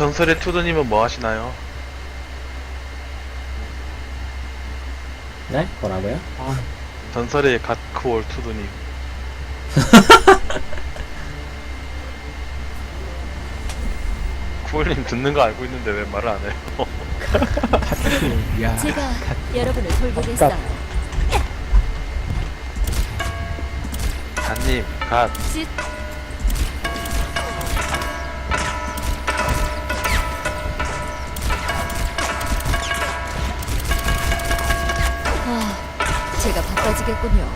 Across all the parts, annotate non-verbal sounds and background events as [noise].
전설의 투드님은 뭐 하시나요? 네? 뭐라고요? 전설의 갓크월 투드님. 쿠월님 듣는 거 알고 있는데 왜 말을 안 해요? [laughs] 야, 제가 여러분을 돌보겠어요. 갓님, 갓. 쯧. 빠지겠군요.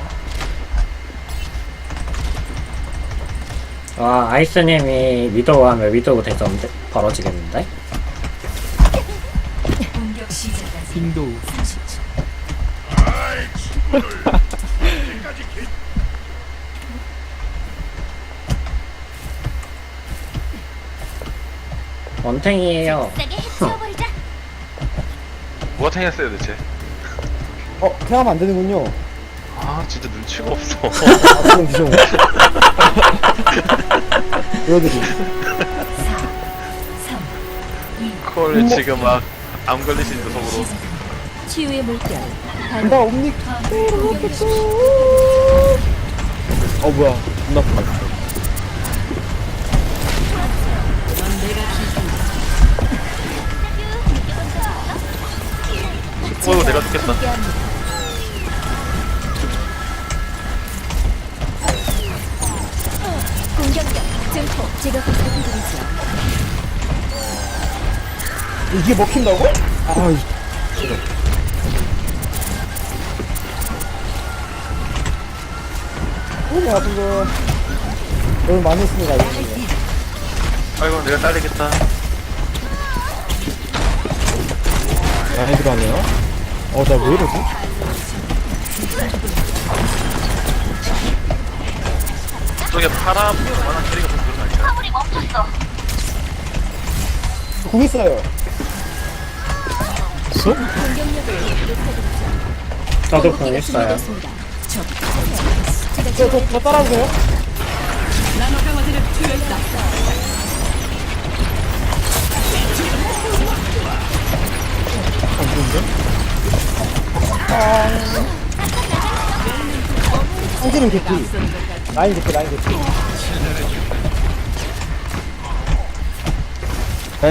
와 아이스님이 위도우 하면 위도우 대전 벌어지겠는데? 빙도 [laughs] 원탱이에요 싸게 해치워버리자. 뭐가 탱했어요 대체? 어, 태하면 안 되는군요. 아 진짜 눈치가 없어. 아, 그럼. 보여드리. 쿠월님 지금 막암 걸리신 녀석으로. 치유의 물결. 나반 옴닉. 어, 뭐야. 존나 아프다. 어이구 내가 죽겠다. 증폭 제가 부탁드리죠. 이게 먹힌다고? 아이. 너무 아픈 거. 너무 많이 했으니까, 이거. 아이고 내가 딸리겠다. 많이 들어가네요. 어, 나 왜 이러지? 저게 파란 만한 캐리가 아니야? 공 있어요. 높여드리죠. 저도 공 공격기가 있어요 저, 저, 저 따라주세요. 안 좋은데? 아. 상지는 개피. 라인 개피, 라인 개피.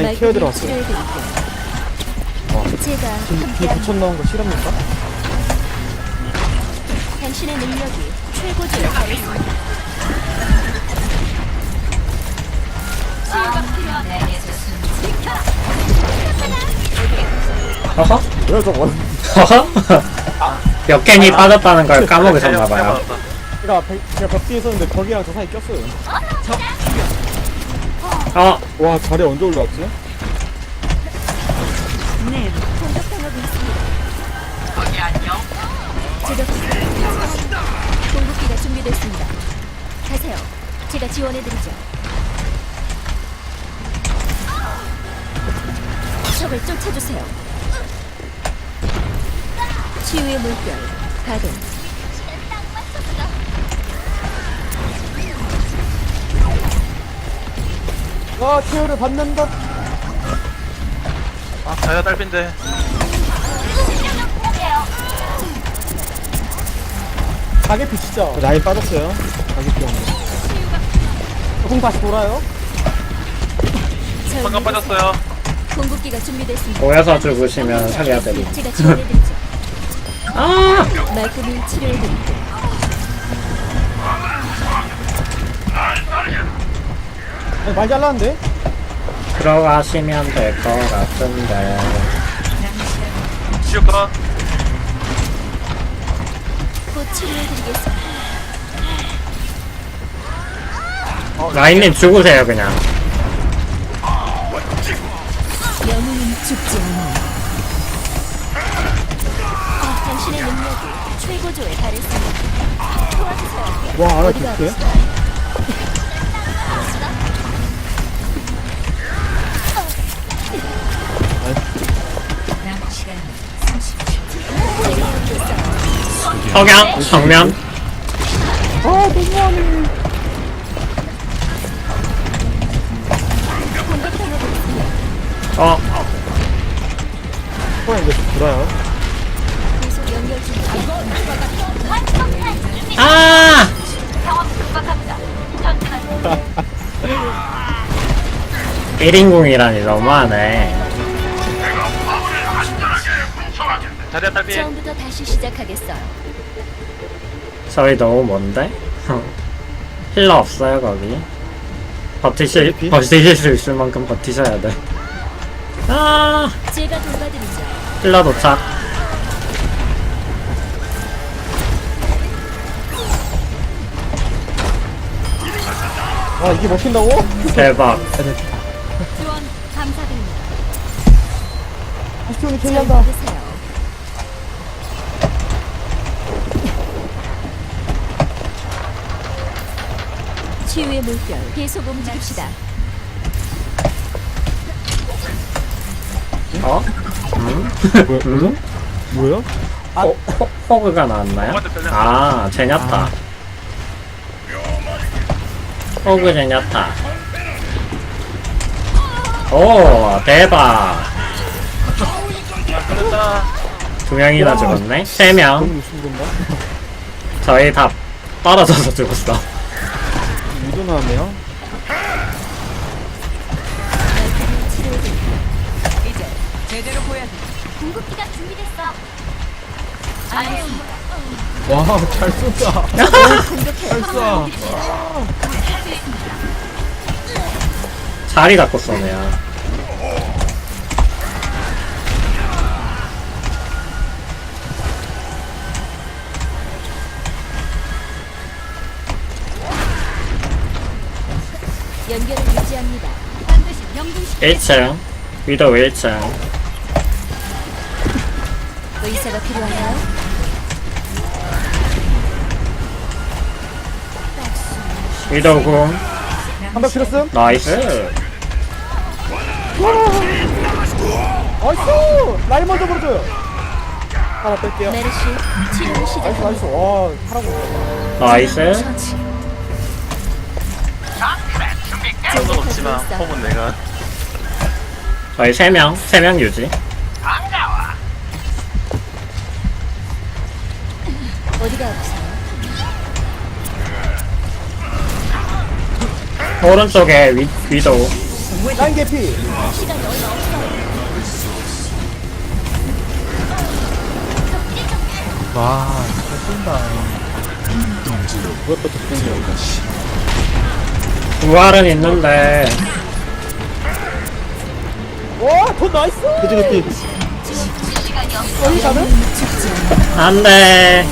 라인 키워 들어왔어요. 제가 뒤 함께합니다. 붙여 넣은 거 실합니까? 당신의 능력이 최고조에 달했습니다. 허허? 왜 저거? 허허? 몇 개니 빠졌다는 걸 까먹으셨나봐요 제가 벽, 제가 벽 뒤에 있었는데 벽이랑 저 사이 꼈어요. 어? 와, 자리 언제 올라왔지? 네, 공격당하고 있습니다. 제가 부탁드립니다. 공격기가 준비됐습니다. 가세요. 제가 지원해드리죠. 적을 쫓아주세요. 치유의 물결 가동. 와, 케어를 받는다. 아 자야 딸핀데. 가게 피 진짜. 라인 빠졌어요. 가게피 없네. 공 다시 돌아요. 절 방금. 빠졌어요. 공격기가 준비됐습니다. 모여서 죽으시면 살려드림 제가 지원해드리죠. 아! 말끔히 치료해드릴게요. 많이 잘랐는데? 들어가시면 될 것 같은데 곧 치료해드리겠습니다. 라인님 죽으세요 그냥 영웅은 죽지 않아요. 아, 당신의 능력이 최고조에 달했습니다. 도와주세요. 와, 알아, 어디가 좋게. 아프세요? 석양 정면 아, 너무하네. 어어 이제 중. 아! 일인공이라니 너무하네 자리야 딸피 처음부터 다시 시작하겠어요. 저희 너무 먼데? 힐러 없어요 거기 버티실? 버티실 수 있을 만큼 버티셔야 돼 아! 제가 돌봐드리죠. 힐러 도착 아 이게 먹힌다고? 대박 지원 감사드립니다. 잘 캐리한다 받으세요. 치유의 물결 계속 움직입시다. 어? 음? 음? 뭐야? 호, 호, 호그가 나왔나요? 호그한테 끌렸어. 아 제냐타 호그 제냐타 오 대박 두 명이나 죽었네? 세명 너무 무슨 건가? 저희 다 떨어져서 죽었어 위도 나왔네요. 이제 제대로 보여줘. 궁극기가 준비됐어. 와잘 쏜다 [laughs] 공격해요. 쏴 자리 갖고 쏘네요 연결을 유지합니다. 반드시 명중시 1층 위도 1층 의사가 필요한가요? 위도 궁 한발 필요씀? 나이스. 나이스! 라인 먼저 부르줘요. 하나 뺄게요. 메르시 치료를 나이스 와 하라고 나이스 상관 없지만 폼은 내가. 저희 3명? 3명 유지? 어디가 아프세요? 오른쪽에 위, 위도 라인 개피. 시간이 얼마 없어요. 와잘 쏜다. 그것도 덕분이야 부활은 있는데. 와더 나이스! 그치 그치. 여기 가는? 안돼.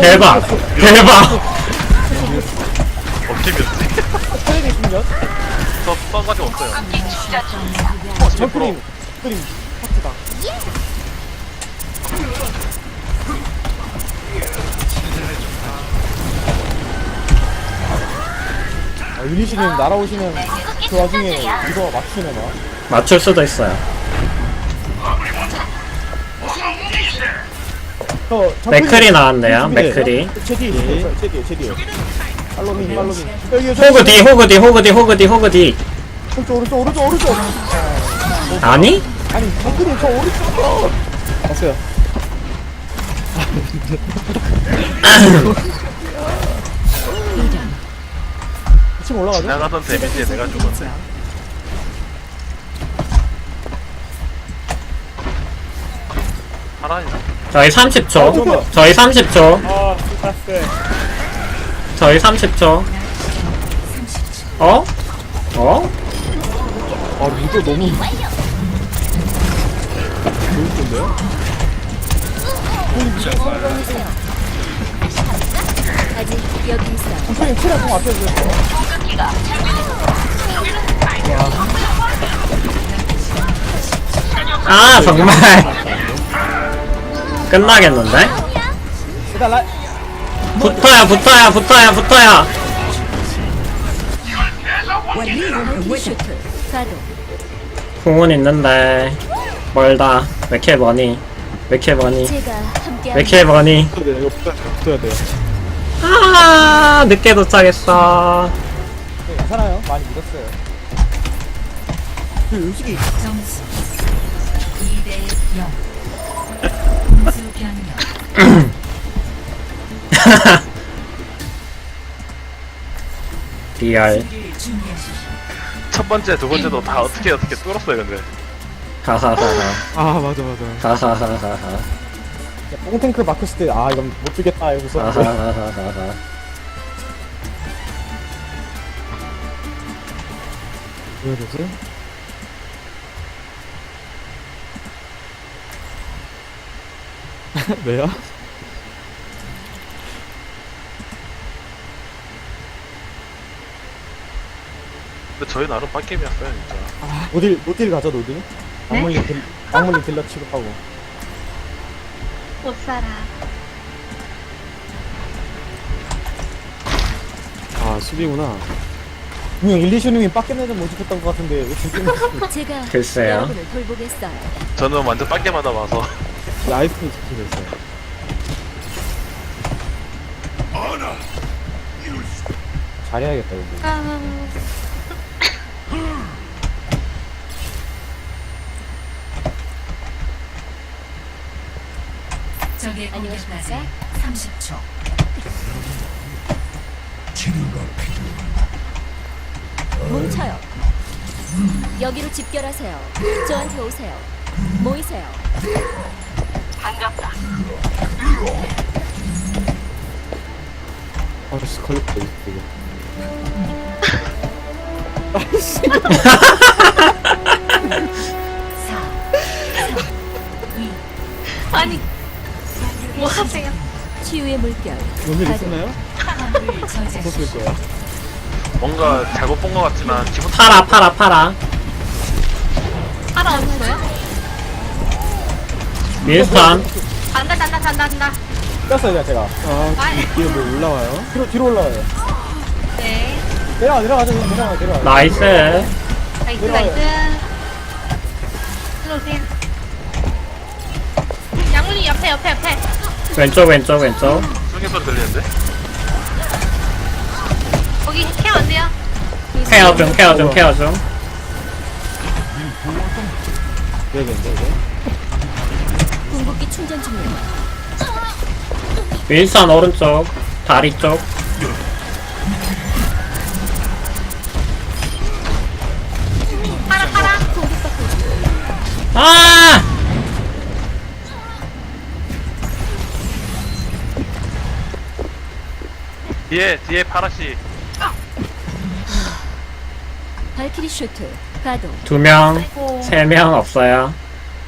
대박. 대박. 트레이 있으면 저 뻔가지 없어요 저 크림. 크림. 파트다 아, 유니씨님 날아오시면 그 와중에 이거 맞추네 막 맞출 수도 있어요. 저, 맥클이 나왔네요. 맥클이. 제 뒤에 있어요. 제 뒤에 제 뒤에 팔로밍 팔로밍 여기 저 호그 뒤 호그 뒤 호그 뒤 호그 뒤 호그 뒤 오른쪽 오른쪽 오른쪽 오른쪽. 아니? 아니 정크림 저 오른쪽. 왔어요 [laughs] 지금 올라가죠? 지나가던 데미지에 내가 죽었네 살아있나? 저희 30초 저희 30초 아 스타스 저희 30초 어? 어? 아 루저 너무 좋은데요? 아직 여기 있어요. 선생님 체력 좀 앞에 주세요. 아 정말. 끝나겠는데? 일단 라 붙어야 붙어야 붙어야 붙어야 슈트 가동. 궁은 있는데. 멀다? 왜 이렇게 머니? 왜 이렇게 머니? 제가 함께 왜 이렇게 머니? 붙어야 돼요 이거 붙어야 돼요 붙어야 돼요 아 늦게 도착했어 네, 괜찮아요 많이 믿었어요 그 음식이 점수 2대 0. 공수 변경. 리얼 준비하십시오. 첫 번째, 두 번째도 다 어떻게 어떻게 뚫었어요, 근데. 하하하하 아 맞아 맞아 하하하하하 야, 뽕탱크 막혔을 때 아 이건 못 주겠다 이러고서 하하하하하 [laughs] 왜 이러지? [laughs] 왜요? 근데 저희 나름 빡겜이었어요, 진짜. 노딜 노딜 가자 노딜 악물림 딜 악물림 딜러 취급하고 못 살아. 아 수비구나 분명 일리슈님이 빡겜내는 모집했던 것 같은데 왜 지금 [laughs] 제가 글쎄요. 여러분을 돌보겠어요. 저는 완전 빡겜하다 봐서. 라이프를 지키겠어요 잘해야겠다 여기 아, 적의 공격까지 안녕하십니까? 30초. 뭉쳐요. 여기로 집결하세요. 저한테 오세요. 모이세요. 아씨 걸렸다 이거 아니, 뭐 하세요? 치유의 물결. 오늘 가동. 있었나요? 없었을 거야 뭔가 잘못 본 것 같지만, 기분 파라 파라 파라 하러 왔어요? 윈스턴 간다, 간다, 간다, 간다. 뺐어요 제가 아 아이. 뒤에 뭐 올라와요? 뒤로 뒤로 올라와요 네. 내려와 내려가자 내려와 내려와 나이스 나이스, 내려와요. 나이스. 일로 오세요. 양물리 옆에, 옆에, 옆에. 왼쪽 왼쪽 왼쪽 숭이 소리 들리는데? 거기 케어 안 돼요? 케어 중 케어 중 케어 이거? 궁극기 충전 중이에요. 윈스턴 오른쪽 다리 쪽 뒤에, 뒤에 파라씨. 발키리 슈트. 가동. 두 명, 아이고. 세 명 없어요.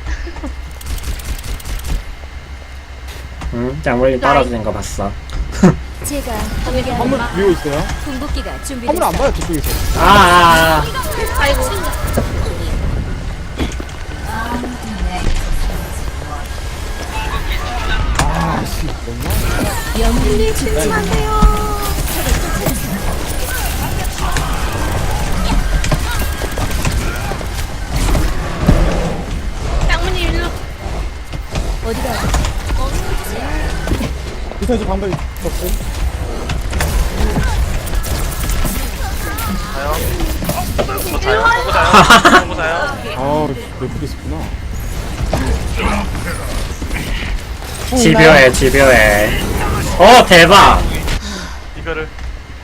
[laughs] 응, 약물리 떨어지는 거 봤어. 제가 화물 엄마. 비고 있어요? 궁극기가 화물 안 준비됐어요. 봐요 뒤쪽에서 아, 아, 아. 아이고. 아씨 너무 영웅을 죽지 마세요. 저 방법이 없어요? 자요. 뭐 자요? 보고 자요? 보고 자요? 아우 예쁘게 있었구나 집요해, 집요해. 어, 대박! 이거를.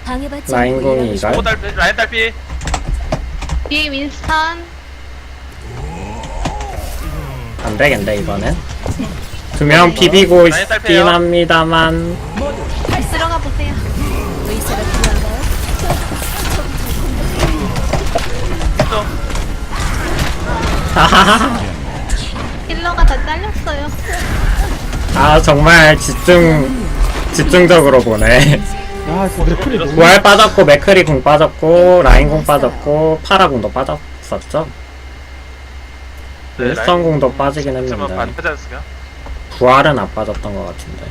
방해받지 라인공이 않고 이걸? 오, 달피, 라인 달피. 뒤에 윈스턴. 안 되겠네, 이거는. 두 명 비비고 딸피예요. 있긴 합니다만. 들어가 보세요. 의사가 필요한가요? 하하하. 힐러가 다 잘렸어요. 아, 정말 집중, 집중적으로 보네. 야 진짜 맥클이 너무 부활 빠졌고, 맥크리 궁 빠졌고, 라인 궁 빠졌고, 파라 궁도 빠졌었죠? 네, 윈스턴 궁도 빠지긴 했는데. 반패지 않습니까? 부활은 안 빠졌던 것 같은데.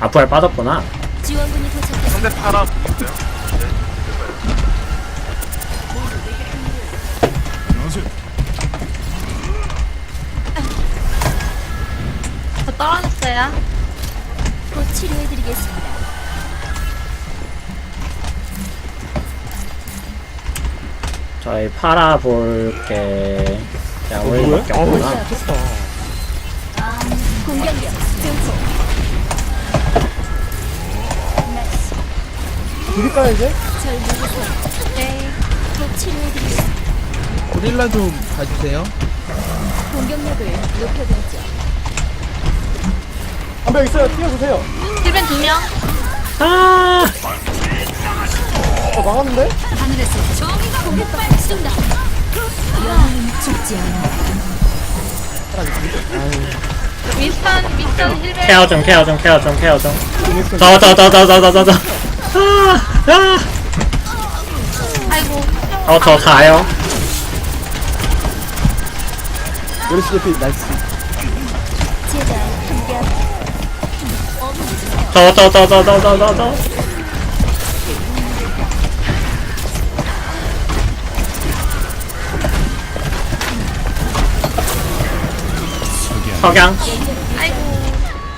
아, 부활 빠졌구나. 지원군이 도착했습니다. 상대 파라 있어요? 네. 저 떨어졌어요. 곧 치료해드리겠습니다. 저희 팔아볼게 야 누구야? 우리밖에 어우 없구나 좋다 공격력 증폭. 드릴까요 이제? 절 믿으세요. 네. 곧 치료해드리겠습니다. 고릴라 좀 봐주세요. 공격력을 높여드리죠. 한 명 있어요 뛰어주세요 1벤 2명. 아어 막았는데? 하늘에서 정의가 공격받고 쏜다. 영웅은 죽지 않아. 윈스턴, 윈스턴 1벤. 케어 좀 케어 좀 케어 좀 케어 좀 저 저 저 저 저 저저 아이고. 어저 자요 요리 CFP 나이스. 저 저 저 저 저 저저 석양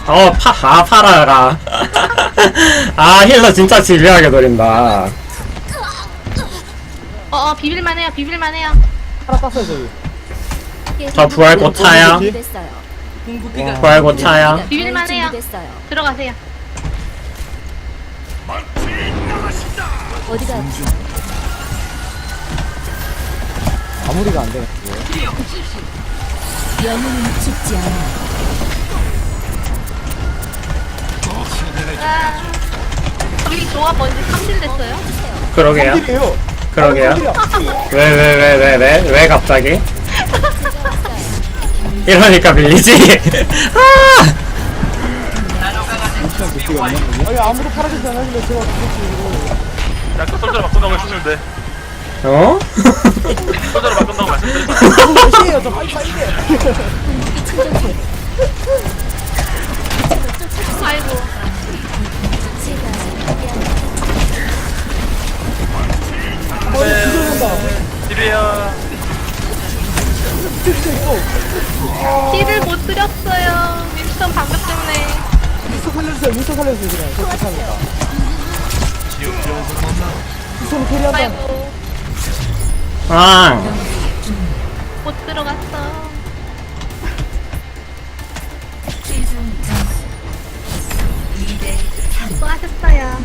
어, 파, 아, 팔아라. 아, 힐러 진짜 질리하게 노린다. 어, 어, 비빌만 해요, 비빌만 해요. 하나 땄어요 저기 저 부활 곧 차야. 준비됐어요. 부활 곧 차야. 비빌만 해요. 들어가세요. 어디가 아프죠? 마무리가 안 되네 영웅은 죽지 않아. 아. 우리 조합 언제 3딜 됐어요? 그러게요. 딜이에요 그러게요. 왜, 왜, 왜, 왜, 왜, 왜 갑자기? 이러니까 밀리지. [laughs] 아! 아니 아무도 팔아주지 않았길래 제가 그렇지 야, 그 솔저로 바꾼다고 했었는데. 어? 솔저로 바꾼다고 말씀드렸잖아. 몇 시에요 저 빨리 빨리 해 아이고. 함께합니다. 집이야. 힐을 못 드렸어요. 윈스턴 방벽 때문에. 윈스턴 살려주세요 윈스턴 살려주세요 그냥 저 감사합니다 윈스턴 캐리한다 아이고. 아, 못 들어갔어. 최종 점수 2대 3 수고하셨어요.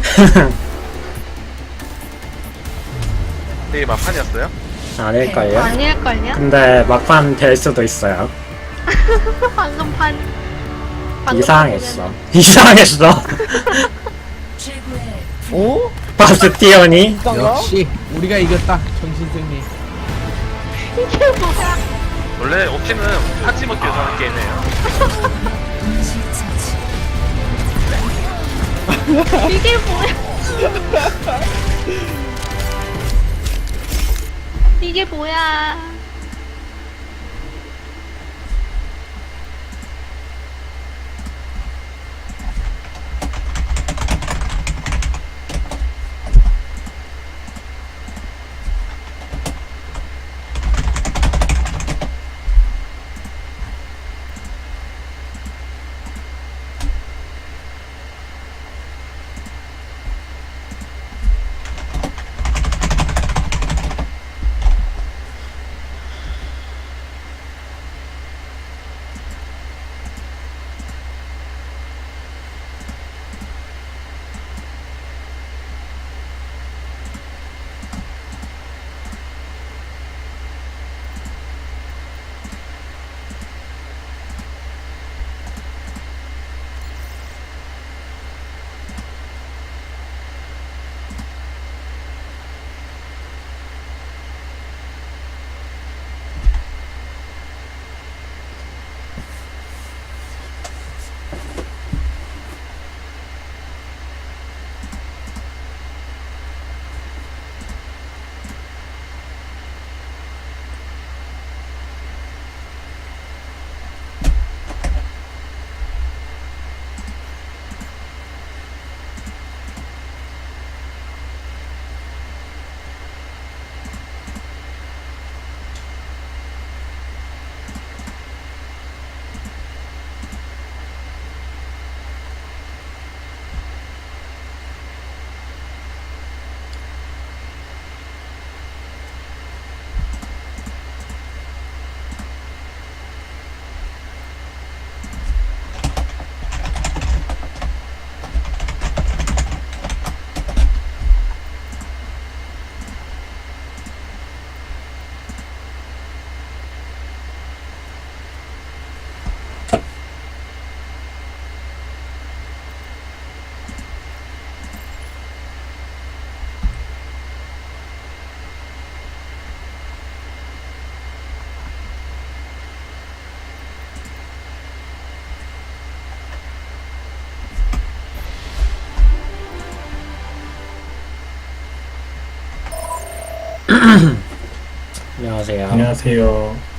되게 막판이었어요. 아닐걸요? 아닐걸요? 근데 막판 될 수도 있어요. [laughs] 방금 판. 방금 이상했어. 이상했어. 오? 바스티온이 짱가? 역시 우리가 이겼다. 정신승리. 이게 뭐야? 원래 오키는 하지 먹기 위해서 하는 게임이에요. [laughs] 이게 뭐야? [laughs] 이게 뭐야? 안녕하세요. 안녕하세요.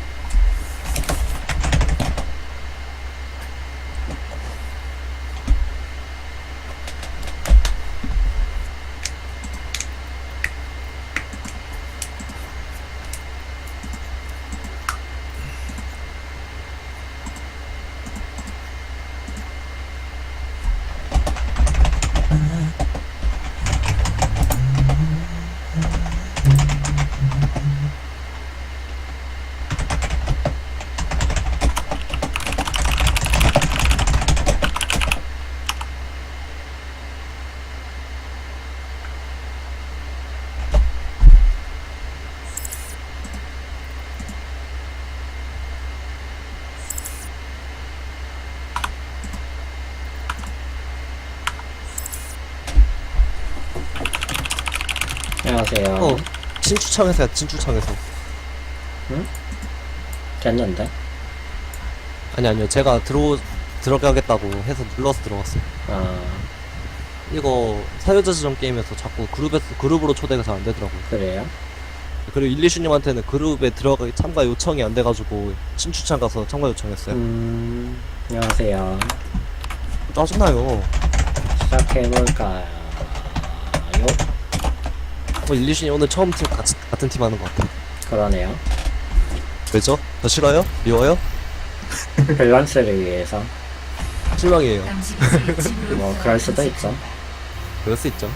어, 진추청에서 야 진추청에서. 됐는데? 아니 아니요, 제가 들어 들어가겠다고 해서 눌러서 들어갔어요. 아, 이거 사유자전 게임에서 자꾸 그룹에서 그룹으로 초대가 잘 안 되더라고요. 그래요? 그리고 일리슈님한테는 그룹에 들어가기 참가 요청이 안 돼가지고 신추창 가서 참가 요청했어요. 음, 안녕하세요. 짜증나요. 시작해볼까요? 어, 일리슈님 오늘 처음 팀 같이, 같은 팀 하는 것 같아. 그러네요. 왜죠? 더 싫어요? 미워요? [laughs] 밸런스를 위해서. 실망이에요. [laughs] 뭐, 그럴 수도 있죠. 그럴 수 있죠.